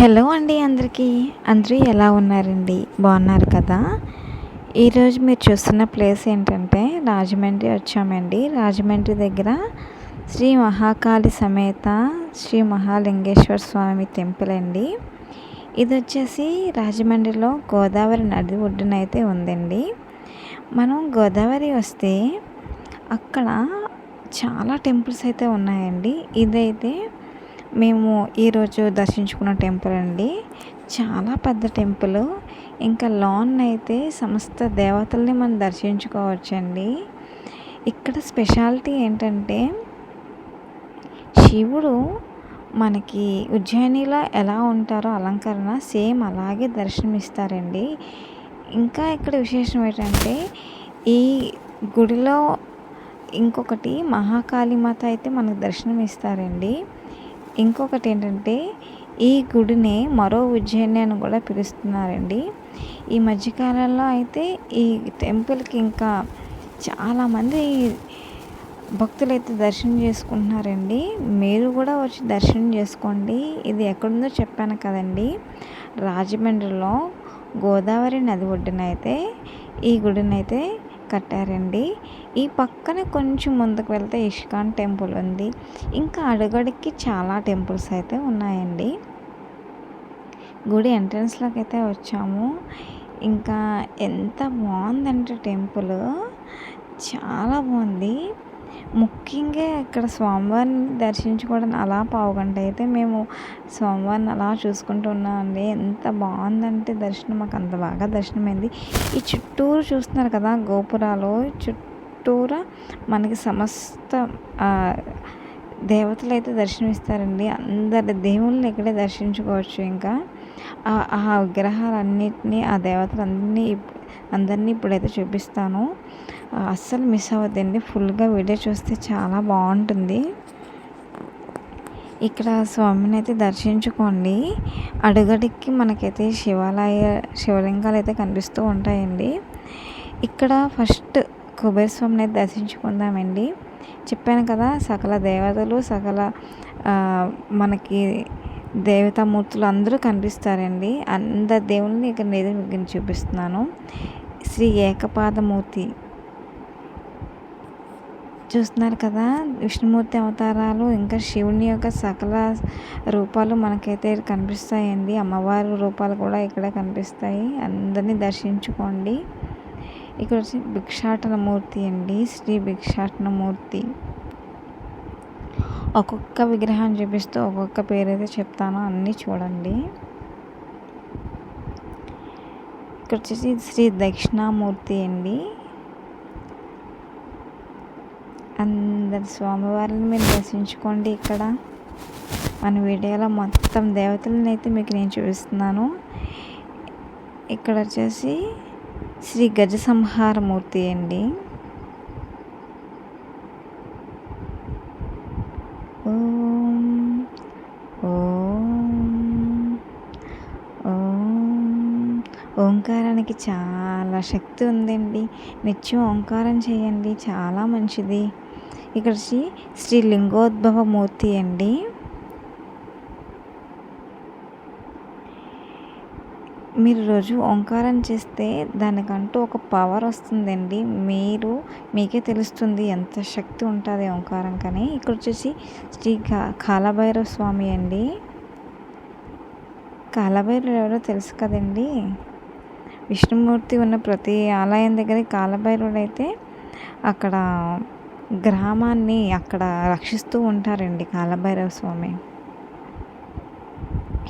Hello అండి అందరికీ. అందరూ ఎలా ఉన్నారండి? బాగున్నారు కదా? ఈరోజు మీరు చూస్తున్న ప్లేస్ ఏంటంటే రాజమండ్రి వచ్చామండి. రాజమండ్రి దగ్గర శ్రీ మహాకాళి సమేత శ్రీ మహాలింగేశ్వర స్వామి టెంపుల్ అండి. ఇది వచ్చేసి రాజమండ్రిలో గోదావరి నది ఒడ్డున అయితే ఉందండి. మనం గోదావరి వస్తే అక్కడ చాలా టెంపుల్స్ అయితే ఉన్నాయండి. ఇదైతే మేము ఈరోజు దర్శించుకున్న టెంపుల్ అండి. చాలా పెద్ద టెంపుల్. ఇంకా లాన్ అయితే సమస్త దేవతల్ని మనం దర్శించుకోవచ్చండి. ఇక్కడ స్పెషాలిటీ ఏంటంటే శివుడు మనకి ఉజ్జయినిలో ఎలా ఉంటారో అలంకరణ సేమ్ అలాగే దర్శనమిస్తారండి. ఇంకా ఇక్కడ విశేషం ఏంటంటే ఈ గుడిలో ఇంకొకటి మహాకాళీమాత అయితే మనకు దర్శనం ఇస్తారండి ఇంకొకటి ఏంటంటే ఈ గుడిని మరో ఉజ్జయిని అని కూడా పిలుస్తున్నారండి. ఈ మధ్యకాలంలో అయితే ఈ టెంపుల్కి ఇంకా చాలామంది భక్తులు అయితే దర్శనం చేసుకుంటున్నారండి. మీరు కూడా వచ్చి దర్శనం చేసుకోండి. ఇది ఎక్కడుందో చెప్పాను కదండి. రాజమండ్రిలో గోదావరి నది ఒడ్డున అయితే ఈ గుడిని అయితే కట్టారండి. ఈ పక్కన కొంచెం ముందుకు వెళ్తే ఇష్కాన్ టెంపుల్ ఉంది. ఇంకా అడుగడికి చాలా టెంపుల్స్ అయితే ఉన్నాయండి. గుడి ఎంట్రన్స్లోకి అయితే వచ్చాము. ఇంకా ఎంత బాగుందంటే టెంపుల్. చాలా బాగుంది. ముఖ్యంగా ఇక్కడ స్వామివారిని దర్శించుకోవడం అలా పావుగంట అయితే మేము స్వామివారిని అలా చూసుకుంటూ ఉన్నామండి. ఎంత బాగుందంటే దర్శనం మాకు అంత బాగా దర్శనమైంది. ఈ చుట్టూరు చూస్తున్నారు కదా గోపురాలు చుట్టూ చుట్టూరా మనకి సమస్త దేవతలు అయితే దర్శనమిస్తారండి. అందరి దేవుళ్ళని ఇక్కడే దర్శించుకోవచ్చు ఇంకా. ఆ విగ్రహాలన్నిటినీ ఆ దేవతలన్నీ అందరినీ ఇప్పుడైతే చూపిస్తాను. అస్సలు మిస్ అవ్వద్దండి. ఫుల్గా వీడియో చూస్తే చాలా బాగుంటుంది. ఇక్కడ స్వామిని అయితే దర్శించుకోండి. అడుగడికి మనకైతే శివాలయ శివలింగాలు అయితే కనిపిస్తూ ఉంటాయండి. ఇక్కడ ఫస్ట్ కుబేర స్వామిని అయితే దర్శించుకుందామండి. చెప్పాను కదా సకల దేవతలు సకల మనకి దేవతామూర్తులు అందరూ కనిపిస్తారండి. అందరి దేవుళ్ళని ఇక్కడ నేను చూపిస్తున్నాను. శ్రీ ఏకపాదమూర్తి. చూస్తున్నారు కదా విష్ణుమూర్తి అవతారాలు ఇంకా శివుని యొక్క సకల రూపాలు మనకైతే కనిపిస్తాయండి. అమ్మవారి రూపాలు కూడా ఇక్కడ కనిపిస్తాయి. అందరినీ దర్శించుకోండి. ఇక్కడ వచ్చి భిక్షాటన మూర్తి అండి శ్రీ భిక్షాటన మూర్తి ఒక్కొక్క విగ్రహం చూపిస్తూ ఒక్కొక్క పేరు అయితే చెప్తానో అన్నీ చూడండి. ఇక్కడ వచ్చేసి శ్రీ దక్షిణామూర్తి అండి. అందరి స్వామివారిని మీరు దర్శించుకోండి ఇక్కడ. మన వీడియోలో మొత్తం దేవతలను అయితే మీకు నేను చూపిస్తున్నాను. ఇక్కడ వచ్చేసి శ్రీ గజ సంహారమూర్తి అండి. ఓం ఓం ఓంకారానికి చాలా శక్తి ఉందండి. నిత్యం ఓంకారం చేయండి చాలా మంచిది. ఇక్కడ శ్రీ శ్రీ లింగోద్భవ మూర్తి అండి. మీరు రోజు ఓంకారం చేస్తే దానికంటూ ఒక పవర్ వస్తుందండి. మీరు మీకే తెలుస్తుంది ఎంత శక్తి ఉంటుంది ఓంకారం కానీ. ఇక్కడ వచ్చేసి శ్రీ కాలభైరవ స్వామి అండి. కాలభైరవ ఎవరో తెలుసు కదండి? విష్ణుమూర్తి ఉన్న ప్రతి ఆలయం దగ్గర కాలభైరవుడు అయితే అక్కడ గ్రామాన్ని అక్కడ రక్షిస్తూ ఉంటారండి కాలభైరవ స్వామి.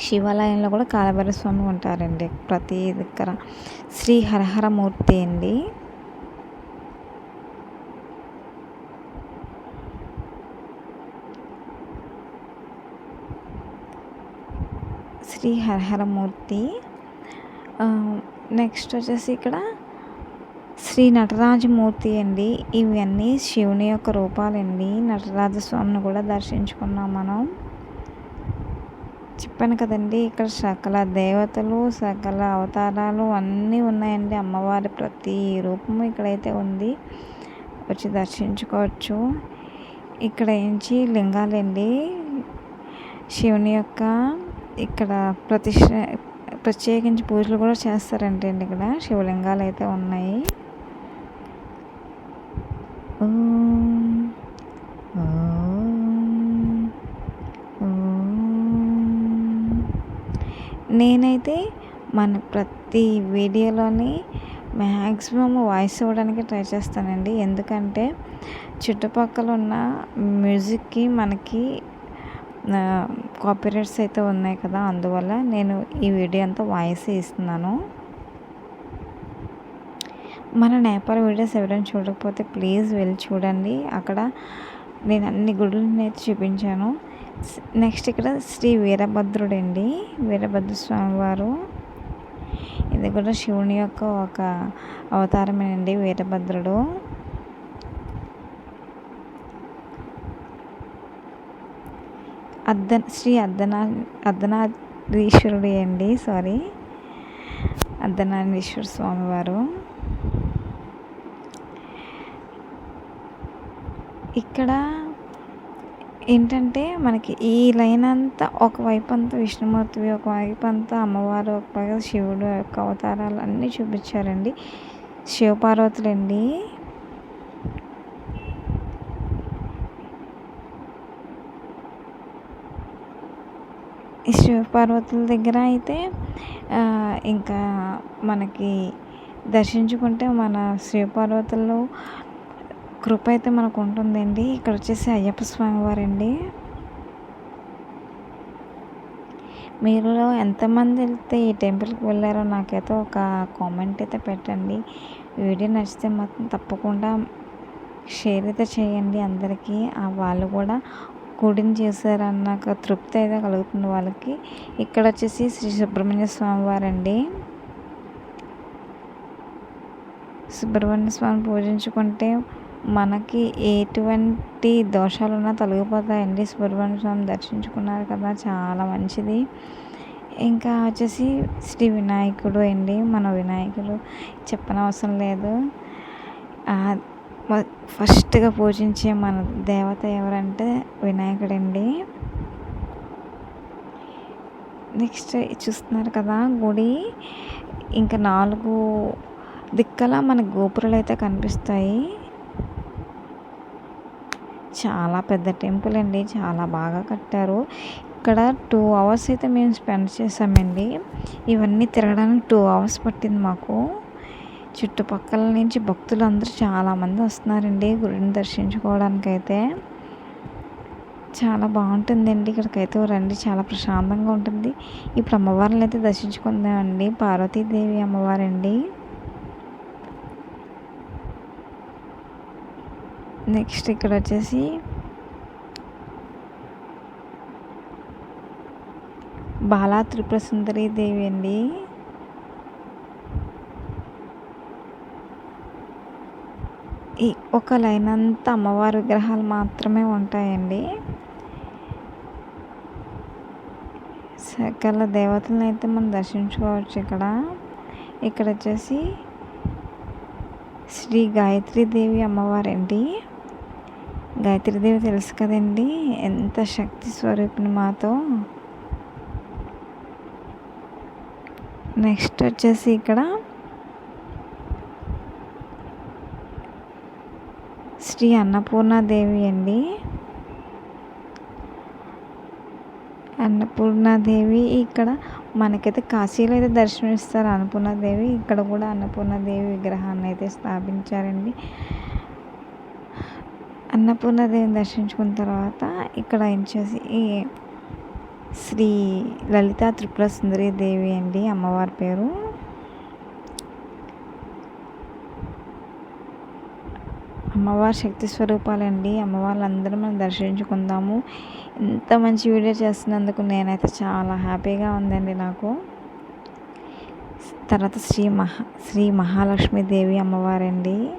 శివాలయంలో కూడా కాలభైరవ స్వామి ఉంటారండి ప్రతి దగ్గర. శ్రీ హరహరమూర్తి అండి. శ్రీ హరహరమూర్తి నెక్స్ట్ వచ్చేసి ఇక్కడ శ్రీ నటరాజమూర్తి అండి. ఇవన్నీ శివుని యొక్క రూపాలండి. నటరాజస్వామిని కూడా దర్శించుకున్నాం మనం. చెప్పాను కదండి ఇక్కడ సకల దేవతలు సకల అవతారాలు అన్నీ ఉన్నాయండి అమ్మవారి ప్రతి రూపము ఇక్కడైతే ఉంది. వచ్చి దర్శించుకోవచ్చు. ఇక్కడ ఏంచి లింగాలండి. శివుని యొక్క ఇక్కడ ప్రతిష్ట ప్రత్యేకించి పూజలు కూడా చేస్తారంటే అండి ఇక్కడ. శివలింగాలు అయితే ఉన్నాయి ఓం ఓం ఓం. నేనైతే మన ప్రతి వీడియోలోని మ్యాక్సిమం వాయిస్ ఇవ్వడానికి ట్రై చేస్తానండి. ఎందుకంటే చుట్టుపక్కల ఉన్న మ్యూజిక్కి మనకి కాపీరైట్స్ అయితే ఉన్నాయి కదా అందువల్ల నేను ఈ వీడియో అంతా వాయిస్ ఇస్తున్నాను. మన నేపాల్ వీడియోస్ ఎవరైనా చూడకపోతే ప్లీజ్ వెళ్ళి చూడండి. అక్కడ నేను అన్ని గుడులను అయితే చూపించాను. నెక్స్ట్ ఇక్కడ శ్రీ వీరభద్రుడు అండి వీరభద్ర స్వామివారు. ఇది కూడా శివుని యొక్క ఒక అవతారమేనండి వీరభద్రుడు. అర్ధ శ్రీ అర్ధనా అర్ధనారీశ్వరుడు అండి సారీ. అర్ధనారీశ్వర స్వామివారు. ఇక్కడ ఏంటంటే మనకి ఈ లైన్ అంతా ఒకవైపు అంతా విష్ణుమూర్తివి ఒకవైపు అంతా అమ్మవారు ఒక శివుడు యొక్క అవతారాలు అన్నీ చూపించారండి. శివపార్వతులండి. ఈ శివపార్వతుల దగ్గర అయితే ఇంకా మనకి దర్శించుకుంటే మన శివపార్వతుల్లో కృప అయితే మనకు ఉంటుందండి. ఇక్కడ వచ్చేసి అయ్యప్ప స్వామి వారండి. మీలో ఎంతమంది వెళ్తే ఈ టెంపుల్కి వెళ్ళారో నాకైతే ఒక కామెంట్ అయితే పెట్టండి. వీడియో నచ్చితే మాత్రం తప్పకుండా షేర్ అయితే చేయండి అందరికీ. ఆ వాళ్ళు కూడా గుడిని చేశారన్న ఒక తృప్తి అయితే కలుగుతుంది వాళ్ళకి. ఇక్కడ వచ్చేసి శ్రీ సుబ్రహ్మణ్య స్వామి వారండి. సుబ్రహ్మణ్య స్వామిని పూజించుకుంటే మనకి ఎటువంటి దోషాలున్నా తొలగిపోతాయండి సుబ్రహ్మణ్య స్వామి దర్శించుకున్నారు కదా చాలా మంచిది. ఇంకా వచ్చేసి శ్రీ వినాయకుడు అండి మన వినాయకుడు చెప్పనవసరం లేదు. ఫస్ట్గా పూజించే మన దేవత ఎవరంటే వినాయకుడండి. నెక్స్ట్ చూస్తున్నారు కదా గుడి. ఇంకా నాలుగు దిక్కల మన గోపురాలు అయితే కనిపిస్తాయి. చాలా పెద్ద టెంపుల్ అండి. చాలా బాగా కట్టారు. ఇక్కడ టూ అవర్స్ అయితే మేము స్పెండ్ చేసామండి ఇవన్నీ తిరగడానికి టూ అవర్స్ పట్టింది మాకు. చుట్టుపక్కల నుంచి భక్తులు అందరూ చాలామంది వస్తున్నారండి గుడిని దర్శించుకోవడానికి అయితే. చాలా బాగుంటుందండి. ఇక్కడికైతే రండి. చాలా ప్రశాంతంగా ఉంటుంది. ఇప్పుడు అమ్మవారిని అయితే దర్శించుకుందామండి. పార్వతీదేవి అమ్మవారండి. నెక్స్ట్ ఇక్కడ వచ్చేసి బాలా త్రిపుర సుందరి దేవి అండి. ఈ ఒక లైన్ అంతా అమ్మవారి విగ్రహాలు మాత్రమే ఉంటాయండి. సకల దేవతలను అయితే మనం దర్శించుకోవచ్చు ఇక్కడ. ఇక్కడ వచ్చేసి శ్రీ గాయత్రీదేవి అమ్మవారండి. గాయత్రీదేవి తెలుసు కదండి. ఎంత శక్తి స్వరూపిణి మాతో. నెక్స్ట్ వచ్చేసి ఇక్కడ శ్రీ అన్నపూర్ణాదేవి అండి. అన్నపూర్ణాదేవి ఇక్కడ మనకైతే కాశీలో అయితే దర్శనమిస్తారు. అన్నపూర్ణాదేవి ఇక్కడ కూడా అన్నపూర్ణాదేవి విగ్రహాన్ని అయితే స్థాపించారండి. అన్నపూర్ణాదేవిని దర్శించుకున్న తర్వాత ఇక్కడ వచ్చేసి శ్రీ లలిత త్రిపుర సుందరి దేవి అండి అమ్మవారి పేరు. అమ్మవారి శక్తి స్వరూపాలండి. అమ్మవార్లందరూ మనం దర్శించుకుందాము. ఇంత మంచి వీడియో చేస్తున్నందుకు నేనైతే చాలా హ్యాపీగా ఉందండి నాకు. తర్వాత శ్రీ మహా శ్రీ మహాలక్ష్మీదేవి అమ్మవారండి.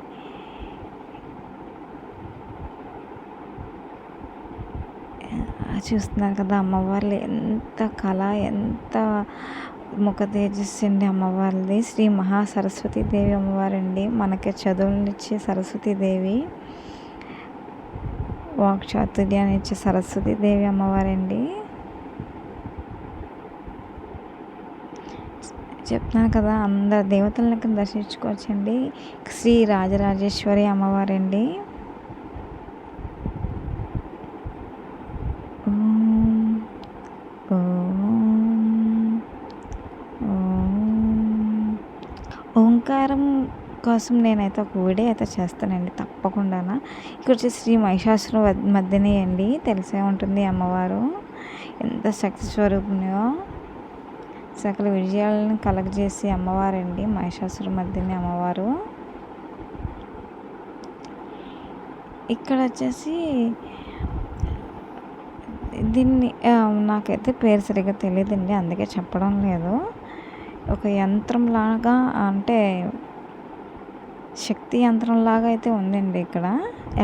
చూస్తున్నారు కదా అమ్మవార్లు. ఎంత కళ ఎంత ముఖ తేజస్సు అండి అమ్మవారిది శ్రీ మహా దేవి అమ్మవారండి. మనకి చదువులను ఇచ్చే సరస్వతి దేవి వాక్ చాతుర్యాన్ని ఇచ్చే సరస్వతి దేవి అమ్మవారండి. చెప్తున్నాను కదా అందరు దేవతలను దర్శించుకోవచ్చండి. శ్రీ రాజరాజేశ్వరి అమ్మవారండి ఓం ఓం ఓం. ఓంకారం కోసం నేనైతే ఒక వీడియో అయితే చేస్తానండి తప్పకుండా ఇక్కడ వచ్చి శ్రీ మహిషాసుర మధ్యనే అండి తెలిసే ఉంటుంది అమ్మవారు. ఎంత శక్తి స్వరూపిణియో సకల విజయాలను కలగజేసి అమ్మవారండి మహిషాసుర మధ్యనే అమ్మవారు. ఇక్కడ వచ్చేసి దీన్ని నాకైతే పేరు సరిగ్గా తెలియదండి అందుకే చెప్పడం లేదు. ఒక యంత్రం లాగా అంటే శక్తి యంత్రం లాగా అయితే ఉందండి ఇక్కడ.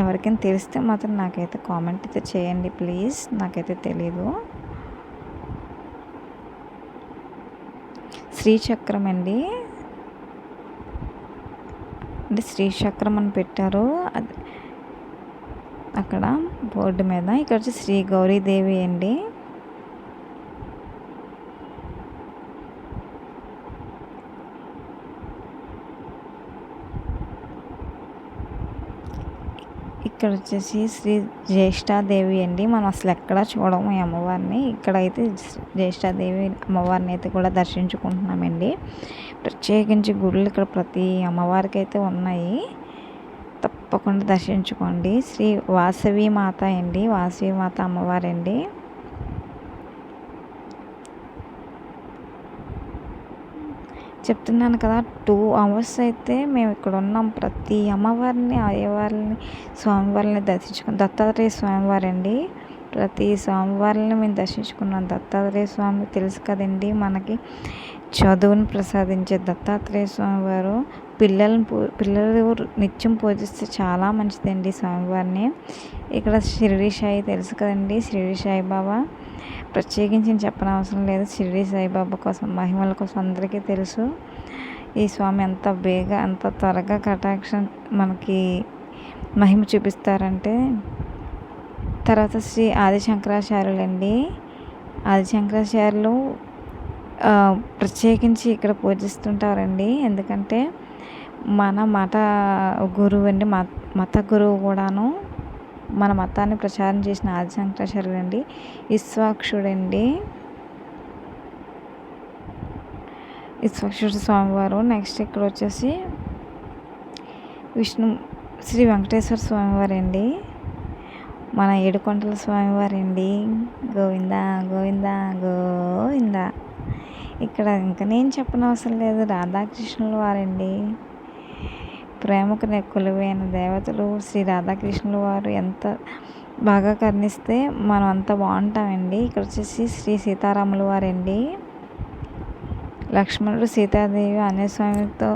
ఎవరికైనా తెలిస్తే మాత్రం నాకైతే కామెంట్ అయితే చేయండి ప్లీజ్ నాకైతే తెలీదు. శ్రీచక్రం అండి. అంటే శ్రీచక్రం అని పెట్టారు. అది అక్కడ బోర్డు మీద. ఇక్కడ వచ్చి శ్రీ గౌరీదేవి అండి. ఇక్కడ వచ్చేసి శ్రీ జ్యేష్ఠాదేవి అండి. మనం అసలు ఎక్కడ చూడము ఈ అమ్మవారిని. ఇక్కడైతే జ్యేష్ఠాదేవి అమ్మవారిని అయితే కూడా దర్శించుకుంటున్నామండి. ప్రత్యేకించి గుళ్ళు ఇక్కడ ప్రతి అమ్మవారికి అయితే ఉన్నాయి. తప్పకుండా దర్శించుకోండి. శ్రీ వాసవి మాత అండి. వాసవి మాత అమ్మవారండి. చెప్తున్నాను కదా టూ అవర్స్ అయితే మేము ఇక్కడ ఉన్నాం. ప్రతి అమ్మవారిని అయ్యవారిని స్వామివారిని దర్శించుకున్నాం. దత్తాత్రేయ స్వామివారు అండి ప్రతి స్వామివారిని మేము దర్శించుకున్నాం. దత్తాత్రేయ స్వామి తెలుసు కదండి మనకి చదువుని ప్రసాదించే దత్తాత్రేయ స్వామివారు పిల్లలను పూ పిల్లలు నిత్యం పూజిస్తే చాలా మంచిదండి స్వామివారిని. ఇక్కడ షిరిడి సాయి తెలుసు కదండి షిరిడి సాయిబాబా ప్రత్యేకించి నేను చెప్పనవసరం లేదు. షిరిడి సాయిబాబా కోసం మహిమల కోసం అందరికీ తెలుసు. ఈ స్వామి ఎంత బేగ ఎంత త్వరగా కటాక్షన్ మనకి మహిమ చూపిస్తారంటే తర్వాత శ్రీ ఆదిశంకరాచార్యులు అండి ఆదిశంకరాచార్యులు ప్రత్యేకించి ఇక్కడ పూజిస్తుంటారండి. ఎందుకంటే మన మత గురువు అండి మత మత గురువు కూడాను మన మతాన్ని ప్రచారం చేసిన ఆది శంకరాచార్యులు అండి ఇస్వాక్షుడండి ఇస్వాక్షుడు స్వామివారు. నెక్స్ట్ ఇక్కడ వచ్చేసి విష్ణు శ్రీ వెంకటేశ్వర స్వామివారు అండి మన ఏడుకొండల స్వామివారు అండి గోవిందా గోవిందా గోవింద. ఇక్కడ ఇంకా నేను చెప్పనవసరం లేదు. రాధాకృష్ణుల వారండి. ప్రేమకు కొలువైన దేవతలు శ్రీ రాధాకృష్ణుల వారు ఎంత బాగా కర్ణిస్తే మనం అంత బాగుంటామండి. ఇక్కడ వచ్చేసి శ్రీ సీతారాముల వారండి. లక్ష్మణుడు సీతాదేవి అనే స్వామితో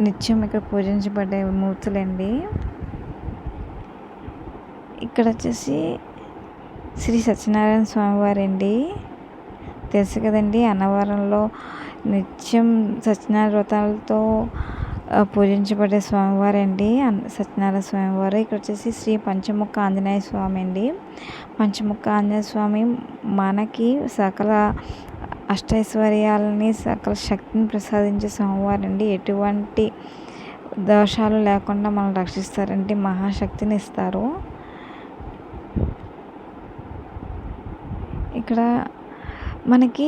నిత్యం ఇక్కడ పూజించబడే మూర్తులండి. ఇక్కడ వచ్చేసి శ్రీ సత్యనారాయణ స్వామి వారండి. తెలుసు కదండి అన్నవరంలో నిత్యం సత్యనారాయణ వ్రతాలతో పూజించబడే స్వామివారండి. అండి సత్యనారాయణ స్వామివారు. ఇక్కడ వచ్చేసి శ్రీ పంచముఖ ఆంజనేయ స్వామి అండి. పంచముఖ ఆంజనేయ స్వామి మనకి సకల అష్టైశ్వర్యాలని సకల శక్తిని ప్రసాదించే స్వామివారండి. ఎటువంటి దోషాలు లేకుండా మనం రక్షిస్తారండి. మహాశక్తిని ఇస్తారు. ఇక్కడ మనకి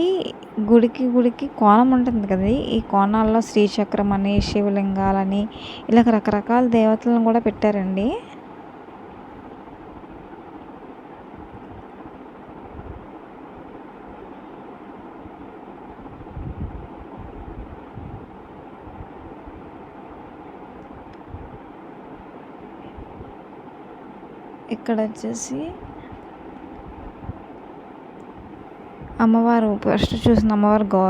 గుడికి గుడికి కోణం ఉంటుంది కదా. ఈ కోణాల్లో శ్రీచక్రం అని శివలింగాలని ఇలా రకరకాల దేవతలను కూడా పెట్టారండి. ఇక్కడ వచ్చేసి అమ్మవారు ఫస్ట్ చూసిన అమ్మవారు గౌ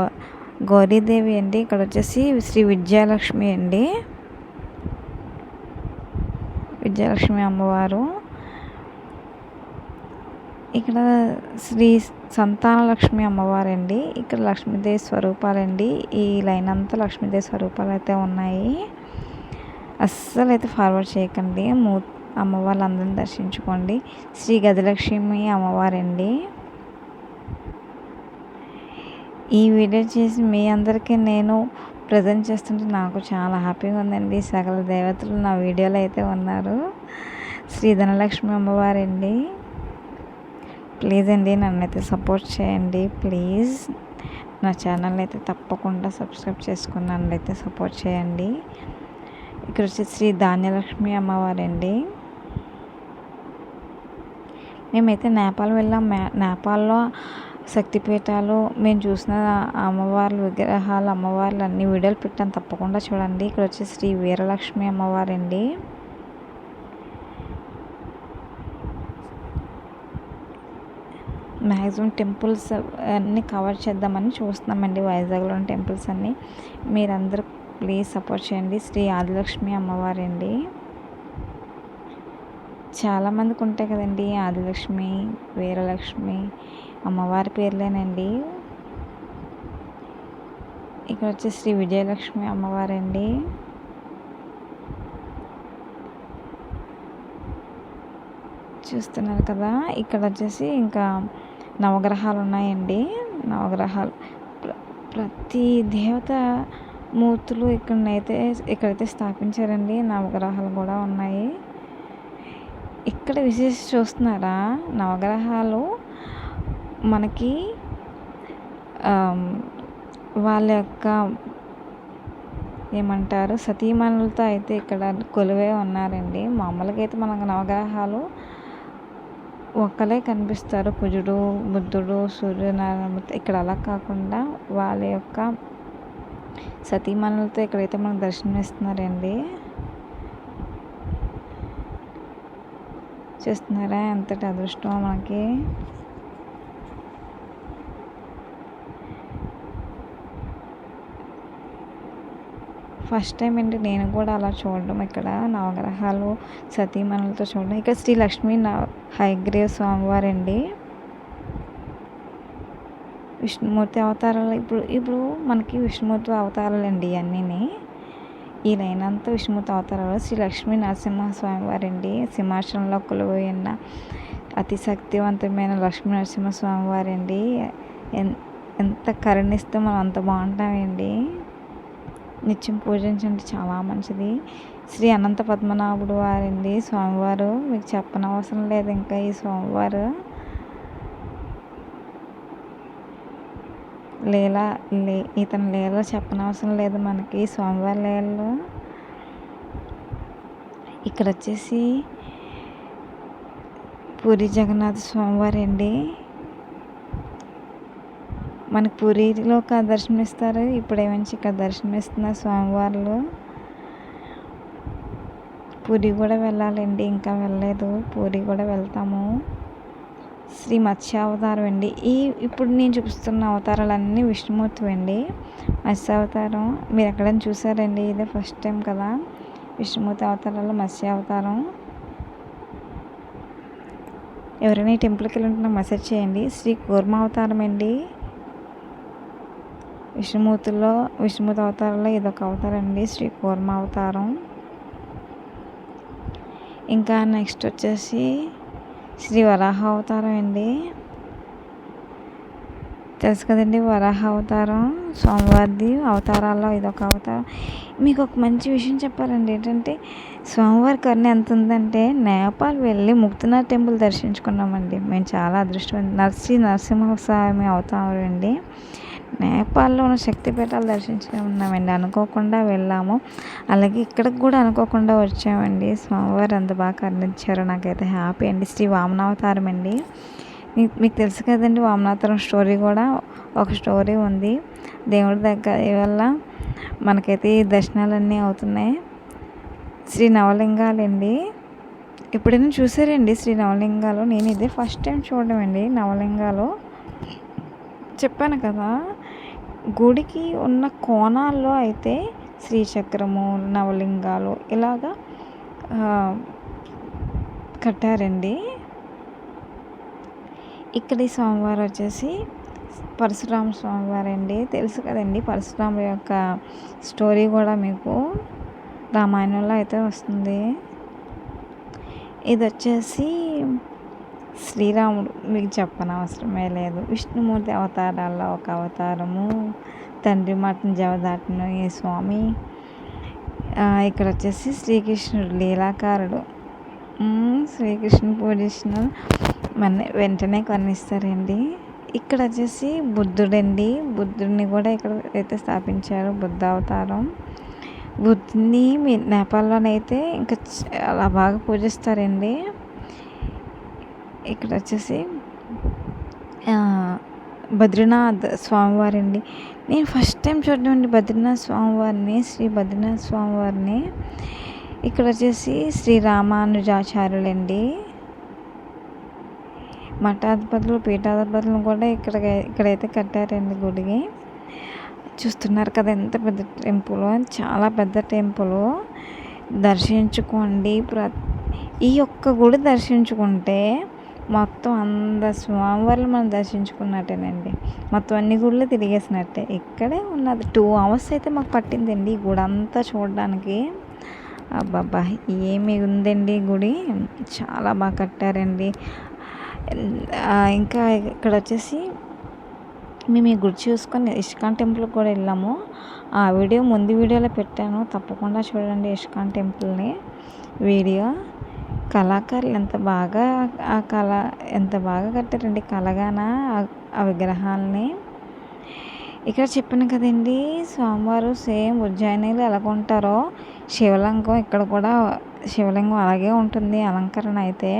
గౌరీదేవి అండి. ఇక్కడ వచ్చేసి శ్రీ విద్యాలక్ష్మి అండి. విద్యాలక్ష్మి అమ్మవారు. ఇక్కడ శ్రీ సంతానలక్ష్మి అమ్మవారు అండి ఇక్కడ లక్ష్మీదేవి స్వరూపాలండి. ఈ లైన్ అంతా లక్ష్మీదేవి స్వరూపాలు అయితే ఉన్నాయి. అస్సలు అయితే ఫార్వర్డ్ చేయకండి. మూ అమ్మవార్లందరిని దర్శించుకోండి. శ్రీ గజలక్ష్మి అమ్మవారండి. ఈ వీడియో చేసి మీ అందరికీ నేను ప్రజెంట్ చేస్తుంటే నాకు చాలా హ్యాపీగా ఉందండి. సకల దేవతలు నా వీడియోలో అయితే ఉన్నారు. శ్రీ ధనలక్ష్మి అమ్మవారండి. ప్లీజ్ అండి నన్నైతే సపోర్ట్ చేయండి. ప్లీజ్ నా ఛానల్ అయితే తప్పకుండా సబ్స్క్రైబ్ చేసుకుని నన్ను అయితే సపోర్ట్ చేయండి. ఇక్కడ వచ్చి శ్రీ ధాన్యలక్ష్మి అమ్మవారండి. మేమైతే నేపాల్ వెళ్ళాం. నేపాల్లో శక్తిపీఠాలు మేము చూసిన అమ్మవార్ల విగ్రహాలు అమ్మవార్లు అన్నీ వీడియోలు పెట్టాను తప్పకుండా చూడండి. ఇక్కడ వచ్చి శ్రీ వీరలక్ష్మి అమ్మవారండి. మ్యాక్సిమం టెంపుల్స్ అన్నీ కవర్ చేద్దామని చూస్తున్నామండి వైజాగ్లో టెంపుల్స్ అన్నీ. మీరందరూ ప్లీజ్ సపోర్ట్ చేయండి. శ్రీ ఆదిలక్ష్మి అమ్మవారండి. చాలామందికి ఉంటాయి కదండి ఆదిలక్ష్మి వీరలక్ష్మి అమ్మవారి పేర్లేనండి. ఇక్కడ వచ్చి శ్రీ విజయలక్ష్మి అమ్మవారండి. చూస్తున్నారు కదా ఇక్కడ వచ్చేసి ఇంకా నవగ్రహాలు ఉన్నాయండి నవగ్రహాలు ప్రతి దేవత మూర్తులు ఇక్కడనైతే ఇక్కడైతే స్థాపించారండి. నవగ్రహాలు కూడా ఉన్నాయి. ఇక్కడ విశేష చూస్తున్నారా నవగ్రహాలు మనకి వాళ్ళ యొక్క ఏమంటారు సతీమణులతో అయితే ఇక్కడ కొలువే ఉన్నారండి. మామూలుగా అయితే మనకు నవగ్రహాలు ఒక్కలే కనిపిస్తారు. కుజుడు బుద్ధుడు సూర్యనారాయణ ఇక్కడ అలా కాకుండా వాళ్ళ యొక్క సతీమణులతో ఇక్కడైతే మనకు దర్శనం ఇస్తున్నారండి చూస్తున్నారా? ఎంతటి అదృష్టం మనకి. ఫస్ట్ టైం అండి నేను కూడా అలా చూడడం. ఇక్కడ నవగ్రహాలు సతీమణులతో చూడడం. ఇక్కడ శ్రీ లక్ష్మీ హైగ్రీవ స్వామివారు అండి విష్ణుమూర్తి అవతారాలు ఇప్పుడు ఇప్పుడు మనకి విష్ణుమూర్తి అవతారాలు అండి ఇవన్నీ ఈ లైన్ అంతా విష్ణుమూర్తి అవతారాలు. శ్రీ లక్ష్మీ నరసింహస్వామి వారండి సింహాసనంలో కొలువైన అతి శక్తివంతమైన లక్ష్మీ నరసింహస్వామి వారండి ఎంత కరుణిస్తే మనం అంత బాగుంటామండి. నిత్యం పూజించండి చాలా మంచిది. శ్రీ అనంత పద్మనాభుడు వారండి. స్వామివారు మీకు చెప్పనవసరం లేదు ఇంకా ఈ స్వామివారు. లీల లే ఇతని లీల చెప్పనవసరం లేదు మనకి. స్వామివారి లీలలో. ఇక్కడ వచ్చేసి పూరి జగన్నాథ స్వామివారు అండి మనకు పూరిలో దర్శనమిస్తారు ఇప్పుడు ఏమంచి ఇక్కడ దర్శనమిస్తున్నారు స్వామివార్లు పూరి కూడా వెళ్ళాలండి. ఇంకా వెళ్ళలేదు. పూరి కూడా వెళ్తాము. శ్రీ మత్స్యావతారం అండి. ఈ ఇప్పుడు నేను చూపిస్తున్న అవతారాలన్నీ విష్ణుమూర్తి అండి. మత్స్యావతారం మీరు ఎక్కడైనా చూసారండి? ఇదే ఫస్ట్ టైం కదా. విష్ణుమూర్తి అవతారాలు మత్స్యావతారం ఎవరైనా ఈ టెంపుల్కి వెళ్ళి మెసేజ్ చేయండి. శ్రీ కూర్మావతారం అండి. విష్ణుమూర్తిలో విష్ణుమూర్తి అవతారంలో ఇదొక అవతారం అండి శ్రీ కూర్మ అవతారం. ఇంకా నెక్స్ట్ వచ్చేసి శ్రీ వరాహ అవతారం అండి. తెలుసు కదండి వరాహ అవతారం స్వామివారిది అవతారాల్లో ఇదొక అవతారం. మీకు ఒక మంచి విషయం చెప్పారండి ఏంటంటే స్వామివారి కరుణ ఎంత ఉందంటే నేపాల్ వెళ్ళి ముక్తినాథ్ టెంపుల్ దర్శించుకున్నామండి. మేము చాలా అదృష్టం నర్సి నరసింహస్వామి అవతారం అండి. నేపాల్లో ఉన్న శక్తిపీఠాలు దర్శించుకుని ఉన్నామండి. అనుకోకుండా వెళ్ళాము. అలాగే ఇక్కడికి కూడా అనుకోకుండా వచ్చామండి. స్వామివారు అంత బాగా కరుణించారో. నాకైతే హ్యాపీ అండి. శ్రీ వామనావతారం అండి. మీకు తెలుసు కదండి వామనావతారం స్టోరీ కూడా? ఒక స్టోరీ ఉంది. దేవుడి దగ్గర వల్ల మనకైతే ఈ దర్శనాలన్నీ అవుతున్నాయి. శ్రీ నవలింగాలండి. ఎప్పుడైనా చూసారండి శ్రీ నవలింగాలు? నేను ఇదే ఫస్ట్ టైం చూడడం అండి నవలింగాలు. చెప్పాను కదా? గుడికి ఉన్న కోణాల్లో అయితే శ్రీచక్రము నవలింగాలు ఇలాగా కట్టారండి. ఇక్కడి స్వామివారు వచ్చేసి పరశురామ స్వామివారు అండి తెలుసు కదండి పరశురామ యొక్క స్టోరీ కూడా మీకు. రామాయణంలో అయితే వస్తుంది. ఇది వచ్చేసి శ్రీరాముడు. మీకు చెప్పనవసరమే లేదు. విష్ణుమూర్తి అవతారాల్లో ఒక అవతారము. తండ్రి మాటను జవదాటను. ఈ స్వామి? ఇక్కడ వచ్చేసి శ్రీకృష్ణుడు లీలాకారుడు. శ్రీకృష్ణుడు పూజించిన మన వెంటనే కనిస్తారండి. ఇక్కడ వచ్చేసి బుద్ధుడండి. బుద్ధుడిని కూడా ఇక్కడ అయితే స్థాపించారు. బుద్ధ అవతారం. బుద్ధుని మీ నేపాల్లోనైతే ఇంకా చాలా బాగా పూజిస్తారండి. ఇక్కడ వచ్చేసి బద్రీనాథ్ స్వామివారి అండి నేను ఫస్ట్ టైం చూడడం అండి బద్రీనాథ్ స్వామివారిని శ్రీ బద్రీనాథ్ స్వామివారిని. ఇక్కడ వచ్చేసి శ్రీ రామానుజాచార్యులండి. మఠాధిపతులు పీఠాధిపతులను కూడా ఇక్కడ ఇక్కడైతే కట్టారండి గుడికి. చూస్తున్నారు కదా ఎంత పెద్ద టెంపుల్ చాలా పెద్ద టెంపుల్. దర్శించుకోండి ప్ర ఈ ఒక్క గుడి దర్శించుకుంటే మొత్తం అంద స్వామివారిని మనం దర్శించుకున్నట్టేనండి. మొత్తం అన్ని గుళ్ళు తిరిగేసినట్టే. ఇక్కడే ఉన్నది. టూ అవర్స్ అయితే మాకు పట్టిందండి ఈ గుడి అంతా చూడడానికి. అబ్బాబ్బా ఏమి ఉందండి గుడి? చాలా బాగా కట్టారండి. ఇంకా ఇక్కడ వచ్చేసి మేము ఈ గుడి చూసుకొని ఇష్కాన్ టెంపుల్కి కూడా వెళ్ళాము. ఆ వీడియో ముందు వీడియోలో పెట్టాను. తప్పకుండా చూడండి ఇష్కాన్ టెంపుల్ని వీడియో. కళాకారులు ఎంత బాగా ఆ కళ ఎంత బాగా కట్టారండి కళగాన ఆ విగ్రహాలని. ఇక్కడ చెప్పాను కదండి స్వామివారు సేమ్ ఉజ్జాయినీలు ఉంటారో శివలింగం ఇక్కడ కూడా శివలింగం అలాగే ఉంటుంది అలంకరణ అయితే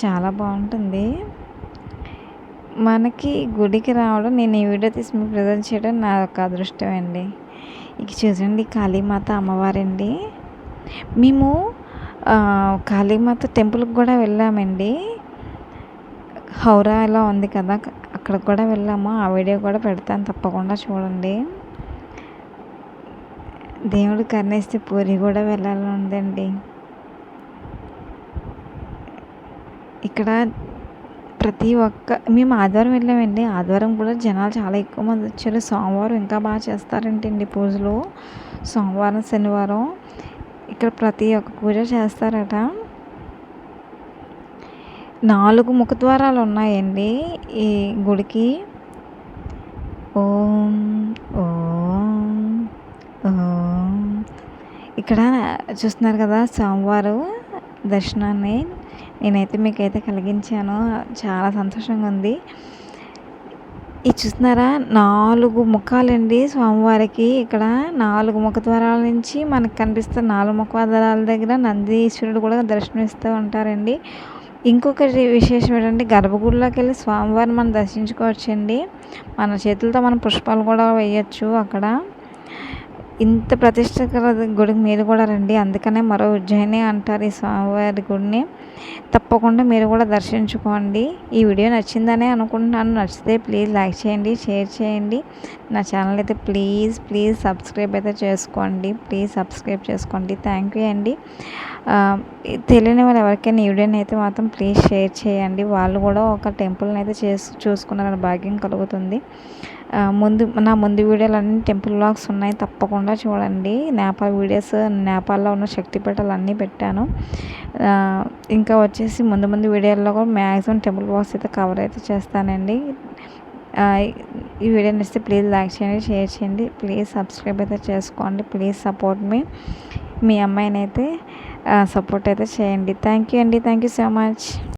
చాలా బాగుంటుంది. మనకి గుడికి రావడం నేను ఈ వీడియో తీసి మీకు ప్రజెంట్ చేయడం నా యొక్క అదృష్టం అండి. ఇక చూసండి కాళీమాత అమ్మవారండి. మేము కాళీమాత టెంపుల్కి కూడా వెళ్ళామండి. హౌరాలో ఉంది కదా అక్కడికి కూడా వెళ్ళాము. ఆ వీడియో కూడా పెడతాను తప్పకుండా చూడండి. దేవుడు కర్ణిస్తే పూరి కూడా వెళ్ళాలని ఉందండి. ఇక్కడ ప్రతి ఒక్క మేము ఆదివారం వెళ్ళామండి. ఆదివారం కూడా జనాలు చాలా ఎక్కువ మంది వచ్చారు. సోమవారం ఇంకా బాగా చేస్తారంటండి పూజలు. సోమవారం శనివారం. ఇక్కడ ప్రతి ఒక్క పూజ చేస్తారట. నాలుగు ముఖద్వారాలు ఉన్నాయండి ఈ గుడికి. ఓం ఓం ఓం. ఇక్కడ చూస్తున్నారు కదా సోమవారం దర్శనాన్ని. నేనైతే మీకైతే కలిగించాను. చాలా సంతోషంగా ఉంది. ఇది చూస్తున్నారా? నాలుగు ముఖాలండి స్వామివారికి. ఇక్కడ నాలుగు ముఖద్వారాల నుంచి మనకు కనిపిస్తున్న నాలుగు ముఖద్వారాల దగ్గర నందీశ్వరుడు కూడా దర్శనమిస్తూ ఉంటారండి. ఇంకొకటి విశేషం ఏంటంటే గర్భగుడిలోకి వెళ్ళి స్వామివారిని మనం దర్శించుకోవచ్చండి. మన చేతులతో మనం పుష్పాలు కూడా వేయచ్చు అక్కడ. ఇంత ప్రతిష్టకర గుడికి మీరు కూడా రండి. అందుకనే మరో ఉజ్జయిని అంటారు ఈ స్వామివారి గుడిని. తప్పకుండా మీరు కూడా దర్శించుకోండి. ఈ వీడియో నచ్చిందనే అనుకుంటున్నాను. నచ్చితే ప్లీజ్ లైక్ చేయండి షేర్ చేయండి. నా ఛానల్ అయితే ప్లీజ్ ప్లీజ్ సబ్స్క్రైబ్ అయితే చేసుకోండి. ప్లీజ్ సబ్స్క్రైబ్ చేసుకోండి. థ్యాంక్ యూ అండి. తెలియని వాళ్ళు ఎవరికైనా ఈ వీడియోని అయితే మాత్రం ప్లీజ్ షేర్ చేయండి. వాళ్ళు కూడా ఒక టెంపుల్ని అయితే చేసు చూసుకున్నారని భాగ్యం కలుగుతుంది. ముందు నా ముందు వీడియోలు అన్ని టెంపుల్ బ్లాగ్స్ ఉన్నాయి తప్పకుండా చూడండి. నేపాల్ వీడియోస్ నేపాల్లో ఉన్న శక్తిపీఠాలు అన్నీ పెట్టాను. ఇంకా వచ్చేసి ముందు ముందు వీడియోల్లో కూడా మ్యాక్సిమం టెంపుల్ బ్లాగ్స్ అయితే కవర్ అయితే చేస్తానండి. ఈ వీడియో నచ్చితే ప్లీజ్ లైక్ చేయండి షేర్ చేయండి. ప్లీజ్ సబ్స్క్రైబ్ అయితే చేసుకోండి. ప్లీజ్ సపోర్ట్ మీ మీ అమ్మాయిని అయితే సపోర్ట్ అయితే చేయండి. థ్యాంక్ యూ అండి. Thank you so much.